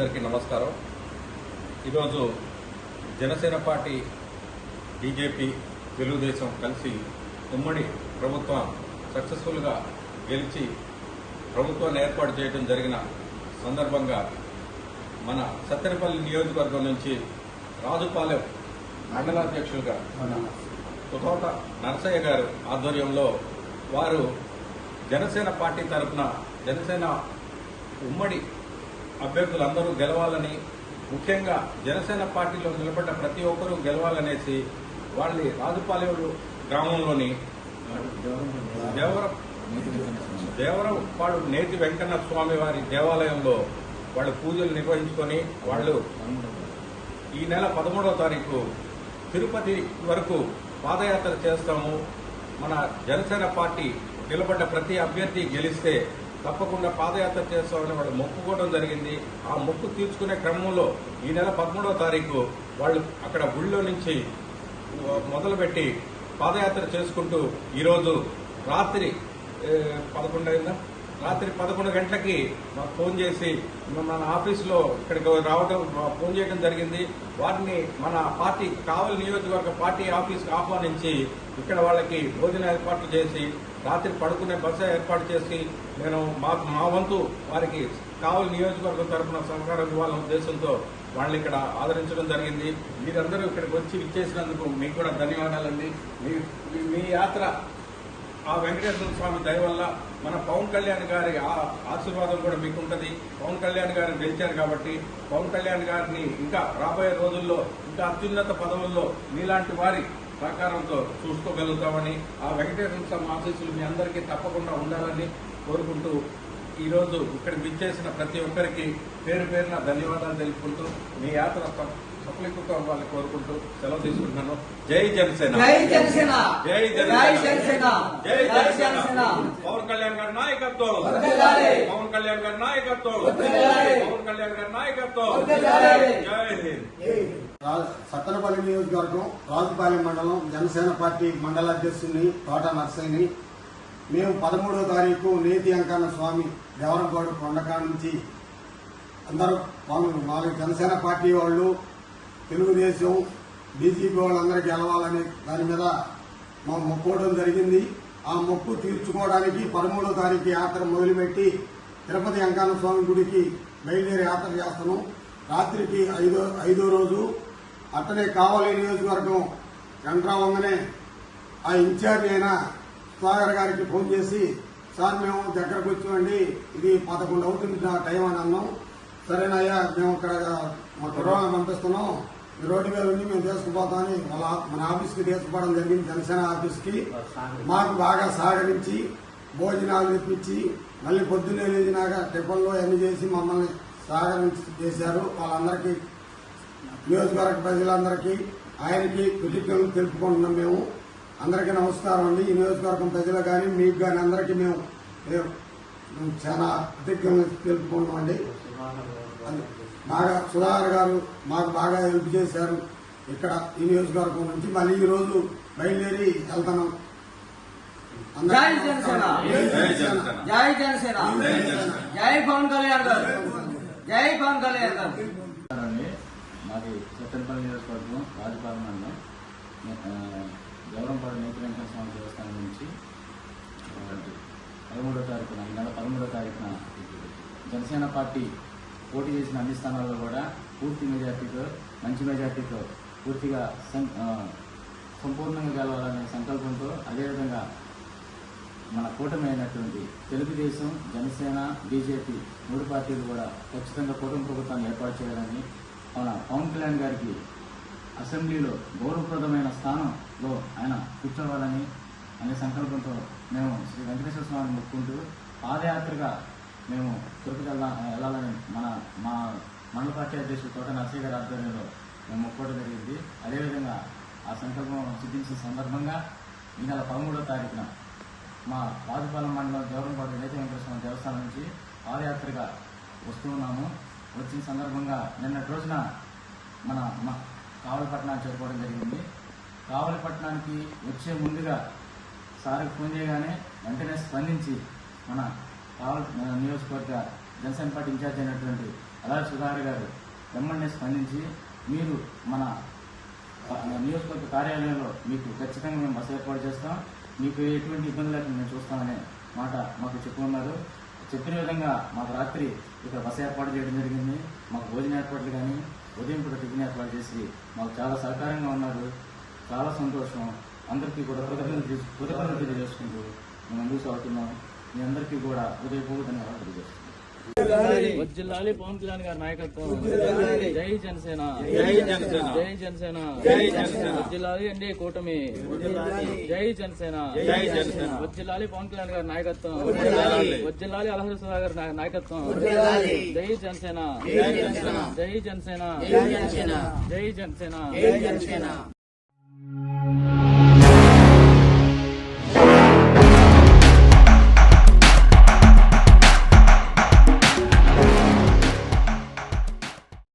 అందరికీ నమస్కారం. ఈరోజు జనసేన పార్టీ బీజేపీ తెలుగుదేశం కలిసి ఉమ్మడి ప్రభుత్వం సక్సెస్ఫుల్గా గెలిచి ప్రభుత్వాన్ని ఏర్పాటు చేయడం జరిగిన సందర్భంగా మన సత్తెనపల్లి నియోజకవర్గం నుంచి రాజుపాలెం మండలాధ్యక్షులుగా మన తుతోట నరసయ్య గారు ఆధ్వర్యంలో వారు జనసేన పార్టీ తరఫున జనసేన ఉమ్మడి అభ్యర్థులందరూ గెలవాలని ముఖ్యంగా జనసేన పార్టీలో నిలబడ్డ ప్రతి ఒక్కరూ గెలవాలనేసి వాళ్ళ రాజుపాలెం గ్రామంలోని దేవరం దేవరపాడు నేతి వెంకన్న స్వామి వారి దేవాలయంలో వాళ్ళు పూజలు నిర్వహించుకొని వాళ్ళు ఈ నెల పదమూడవ తారీఖు తిరుపతి వరకు పాదయాత్ర చేస్తాము. మన జనసేన పార్టీ నిలబడ్డ ప్రతి అభ్యర్థి గెలిస్తే తప్పకుండా పాదయాత్ర చేస్తామని వాళ్ళు మొక్కుకోవడం జరిగింది. ఆ మొక్కు తీర్చుకునే క్రమంలో ఈ నెల పదమూడవ తారీఖు వాళ్ళు అక్కడ గుళ్ళో నుంచి మొదలుపెట్టి పాదయాత్ర చేసుకుంటూ ఈరోజు రాత్రి ఏ, పదకొండు అయిందా రాత్రి పదకొండు గంటలకి మాకు ఫోన్ చేసి మన ఆఫీసులో ఇక్కడికి రావడం ఫోన్ చేయడం జరిగింది. వారిని మన పార్టీ కావలి నియోజకవర్గ పార్టీ ఆఫీస్కి ఆహ్వానించి ఇక్కడ వాళ్ళకి భోజన ఏర్పాట్లు చేసి రాత్రి పడుకునే బస ఏర్పాటు చేసి నేను మా మా వంతు వారికి కావలి నియోజకవర్గం తరఫున సహకారం ఇవ్వాలన్న ఉద్దేశంతో వాళ్ళని ఇక్కడ ఆదరించడం జరిగింది. మీరందరూ ఇక్కడికి వచ్చి ఇచ్చేసినందుకు మీకు కూడా ధన్యవాదాలండి. మీ మీ- మీ యాత్ర ఆ వెంకటేశ్వర స్వామి దయ వల్ల మన పవన్ కళ్యాణ్ గారి ఆ- ఆశీర్వాదం కూడా మీకు ఉంటుంది పవన్ కళ్యాణ్ గారిని గెలిచారు కాబట్టి పవన్ కళ్యాణ్ గారిని ఇంకా రాబోయే రోజుల్లో ఇంకా అత్యున్నత పదవుల్లో మీలాంటి వారి సహకారంతో చూసుకోగలుగుతామని ఆ వెంకటేశ్వర స్వామి ఆశీస్సులు మీ అందరికీ తప్పకుండా ఉండాలని కోరుకుంటూ ఈరోజు ఇక్కడ విచ్చేసిన ప్రతి ఒక్కరికి పేరు పేరున ధన్యవాదాలు తెలుపుకుంటూ మీ యాత్ర సఫలీకృతం కోరుకుంటూ సెలవు తీసుకుంటున్నాను. జై జనసేన. జై జనసేన. జై జై జనసేన. జనసేన జై జై జనసేన. జనసేన. పవన్ కళ్యాణ్ గారి నాయకత్వం. పవన్ కళ్యాణ్ గారి నాయకత్వం. పవన్ కళ్యాణ్ గారి నాయకత్వం. జై హింద్. సత్తెనపల్లి నియోజకవర్గం రాజుపాలెం మండలం జనసేన పార్టీ మండల అధ్యక్షుడిని తోట నర్సయ్యని. మేము పదమూడో తారీఖు నేతి అంకన్న స్వామి దేవరంపాడు కొండకా నుంచి అందరూ వాళ్ళ జనసేన పార్టీ వాళ్ళు తెలుగుదేశం బీజేపీ వాళ్ళందరూ గెలవాలని దాని మీద మా మొక్కోవడం జరిగింది. ఆ మొక్కు తీర్చుకోవడానికి పదమూడో తారీఖు యాత్ర మొదలుపెట్టి తిరుపతి అంకాన స్వామి గుడికి బయలుదేరి యాత్ర చేస్తాను రాత్రికి ఐదో ఐదో రోజు అట్టనే కావాలి నియోజకవర్గం గంటరా వంగనే ఆ ఇన్ఛార్జ్ అయిన స్వాగర్ గారికి ఫోన్ చేసి సార్ మేము దగ్గరకు వచ్చామండి. ఇది పదకొండు అవుతుంది నా టైం అని అన్నాం. సరేనయ్యా మేము ఇక్కడ మా కుర్రాలను పంపిస్తున్నాం. రోడ్డు మీద ఉండి మేము తీసుకుపోతామని మన ఆఫీస్కి తీసుకుపోవడం జరిగింది జనసేన ఆఫీస్కి. మాకు బాగా సహకరించి భోజనాలు తెప్పించి మళ్ళీ పొద్దున్నే లేచినాక టిఫన్లో అన్ని చేసి మమ్మల్ని సహకరించి చేశారు. వాళ్ళందరికీ నియోజకవర్గ ప్రజలందరికీ ఆయనకి కృతజ్ఞతలు తెలుపుకుంటున్నాం మేము. అందరికీ నమస్కారం అండి. ఈ నియోజకవర్గం ప్రజలు కానీ మీకు కానీ అందరికీ మేము చాలా కృతజ్ఞతలు తెలుపుకుంటున్నాం అండి. బాగా సుధాకర్ గారు మాకు బాగా హెల్ప్ చేశారు. ఇక్కడ ఈ నియోజకవర్గం నుంచి మళ్ళీ ఈ రోజు బయలుదేరి వెళ్తున్నాం జై జనసేన. జై జనసేన. జై జనసేన. జై జనసేన. జై పవన్ కళ్యాణ్ గారు. జై పవన్ కళ్యాణ్ గారు. అండి మాది సత్తెనపల్లి నియోజకవర్గం రాజపాలెం మండలం గౌరంపాడు స్వామి దేవస్థానం నుంచి పదమూడో తారీఖున ఈ నెల పదమూడో తారీఖున జనసేన పార్టీ పోటీ చేసిన అన్ని స్థానాల్లో కూడా పూర్తి మెజార్టీతో మంచి మెజార్టీతో పూర్తిగా సం- సంపూర్ణంగా గెలవాలనే సంకల్పంతో అదేవిధంగా మన కూటమి అయినటువంటి తెలుగుదేశం జనసేన బీజేపీ మూడు పార్టీలు కూడా ఖచ్చితంగా కూటమి ప్రభుత్వాన్ని ఏర్పాటు చేయాలని మన పవన్ కళ్యాణ్ గారికి అసెంబ్లీలో గౌరవప్రదమైన స్థానంలో ఆయన కూర్చోవాలని అనే సంకల్పంతో మేము శ్రీ వెంకటేశ్వర స్వామిని మొక్కుంటూ పాదయాత్రగా మేము తిరుపతి వెళ్ళా- వెళ్ళాలని మన మా మండల పార్టీ అధ్యక్షుడు తోట నర్సయ్య గారి ఆధ్వర్యంలో మేము మొక్కోవడం జరిగింది. అదేవిధంగా ఆ సంకల్పం సిద్ధించిన సందర్భంగా ఈ నెల పదమూడో తారీఖున మా రాజుపాలెం మండలం దేవరంపాడు నేత వెంకటేశ్వర దేవస్థానం నుంచి పాదయాత్రగా వస్తూ ఉన్నాము. వచ్చిన సందర్భంగా నిన్నటి రోజున మన మా కావలిపట్నానికి చేరుకోవడం జరిగింది. కావలిపట్నానికి వచ్చే ముందుగా సార్కి ఫోన్ చేయగానే వెంటనే స్పందించి మన కావలి నియోజకవర్గ జనసేన పార్టీ ఇన్ఛార్జ్ అయినటువంటి అలా సుధాకర్ గారు వెంబడినే స్పందించి మీరు మన నియోజకవర్గ కార్యాలయంలో మీకు ఖచ్చితంగా మేము బస్సు ఏర్పాటు చేస్తాం. మీకు ఎటువంటి ఇబ్బంది లేకుండా మేము చూస్తామనే మాట మాకు చెప్పుకున్నారు. చెప్పిన విధంగా మాకు రాత్రి ఇక్కడ బస్సు ఏర్పాటు చేయడం జరిగింది. మాకు భోజన ఏర్పాట్లు కానీ ఉదయం కూడా టిఫిన్ ఏర్పాటు చేసి మాకు చాలా సహకారంగా ఉన్నారు. చాలా సంతోషం. అందరికీ కూడా కృతజ్ఞతలు కృతజ్ఞతలు తెలియజేసుకుంటూ మేము ముందుకు సాగుతున్నాం. మీ అందరికీ కూడా ధన్యవాదాలు తెలియజేస్తున్నాం వజ్జిల్లాలి పవన్ కళ్యాణ్ గారి నాయకత్వం జై జనసేన జై జనసేన. జై జనసేన జై జనసేన. వజ్జిల్లాలి ఎన్డీఏ కూటమి జై జనసేన జై జనసేన. వజ్జిల్లాలి పవన్ కళ్యాణ్ గారి నాయకత్వం వజ్జిల్లాలి. అలహరి సుధాకర్ నాయకత్వం వజ్జిల్లాలి. జై జనసేన జై జనసేన. జై జనసేన జై జనసేన. జై జనసేన జై జనసేన